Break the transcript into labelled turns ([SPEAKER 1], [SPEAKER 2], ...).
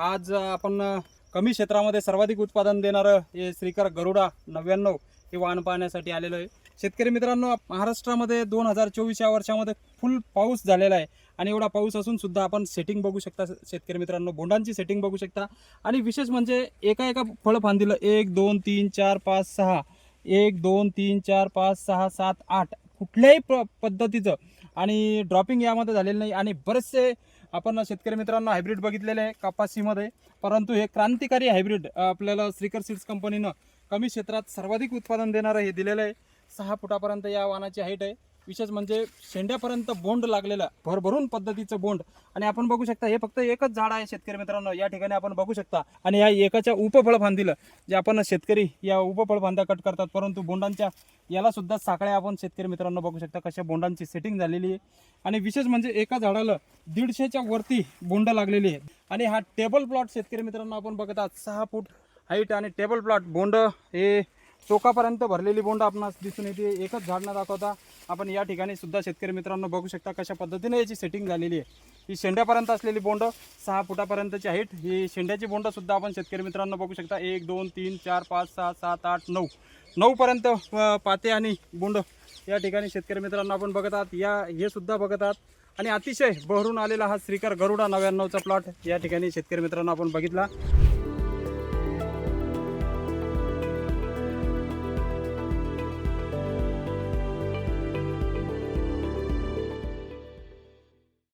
[SPEAKER 1] आज आपण कमी क्षेत्रामध्ये सर्वाधिक उत्पादन देणारं हे श्रीकर गरुडा नव्याण्णव हे वाहन पाहण्यासाठी आलेलं आहे. शेतकरी मित्रांनो महाराष्ट्रामध्ये दोन हजार चोवीस या वर्षामध्ये फुल पाऊस झालेला आहे आणि एवढा पाऊस असून सुद्धा आपण सेटिंग बघू शकता शेतकरी मित्रांनो. बोंडांची सेटिंग बघू शकता. आणि विशेष म्हणजे एका एका फळ फांदीलं एक दोन तीन चार पाच सहा एक दोन तीन चार पाच सहा सात आठ कुठल्याही प पद्धतीचं आणि ड्रॉपिंग यामध्ये झालेलं नाही. आणि बरेचसे आपण शेतकरी मित्रांनो हायब्रिड बघितलेले आहे कपाशीमध्ये. परंतु हे क्रांतिकारी हायब्रिड आपल्याला श्रीकर सीड्स कंपनीनं कमी क्षेत्रात सर्वाधिक उत्पादन देणारं हे दिलेलं आहे. सहा फुटापर्यंत या वाहनाची हाईट आहे. विशेष म्हणजे शेंड्यापर्यंत बोंड लागलेलं भरभरून पद्धतीचं बोंड. आणि आपण बघू शकता हे फक्त एकच झाड आहे शेतकरी मित्रांनो. या ठिकाणी आपण बघू शकता. आणि या एकाच्या उपफळ फांदीला जे आपण शेतकरी या उपफळ फांद्या कट करतात परंतु बोंडांच्या याला सुद्धा साखळ्या आपण शेतकरी मित्रांनो बघू शकता कशा बोंडांची सेटिंग झालेली आहे. आणि विशेष म्हणजे एका झाडाला दीडशेच्या वरती बोंड लागलेली आहे. आणि हा टेबल प्लॉट शेतकरी मित्रांनो आपण बघत आहात. सहा फूट हाईट आणि टेबल प्लॉट बोंड हे टोकापर्यंत भरलेली बोंड आपणास दिसून येते. एकच झाड न दाखवता आपण या ठिकाणी सुद्धा शेतकरी मित्रांनो बघू शकता कशा पद्धतीने याची सेटिंग झालेली आहे. ही शेंड्यापर्यंत असलेली बोंड सहा फुटापर्यंतची आहेत. ही शेंड्याची बोंड सुद्धा आपण शेतकरी मित्रांनो बघू शकता. एक दोन तीन चार पाच सहा सात आठ नऊ. नऊपर्यंत पाते आणि बोंड या ठिकाणी शेतकरी मित्रांनो आपण बघत आहात. या हे सुद्धा बघत आहात. आणि अतिशय बहरून आलेला हा श्रीकर गरुडा नव्याण्णवचा प्लॉट या ठिकाणी शेतकरी मित्रांनो आपण बघितला.